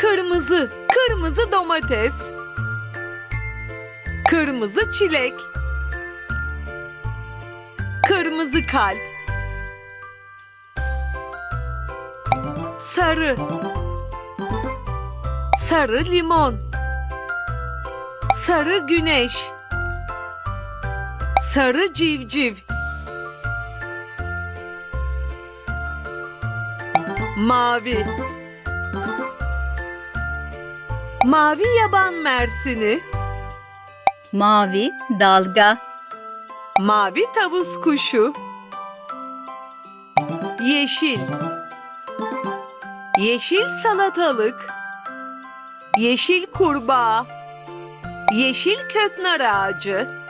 Kırmızı, kırmızı domates. Kırmızı çilek. Kırmızı kalp. Sarı. Sarı limon. Sarı güneş. Sarı civciv. Mavi. Mavi yaban mersini. Mavi dalga. Mavi tavus kuşu. Yeşil. Yeşil salatalık. Yeşil kurbağa. Yeşil köknar ağacı.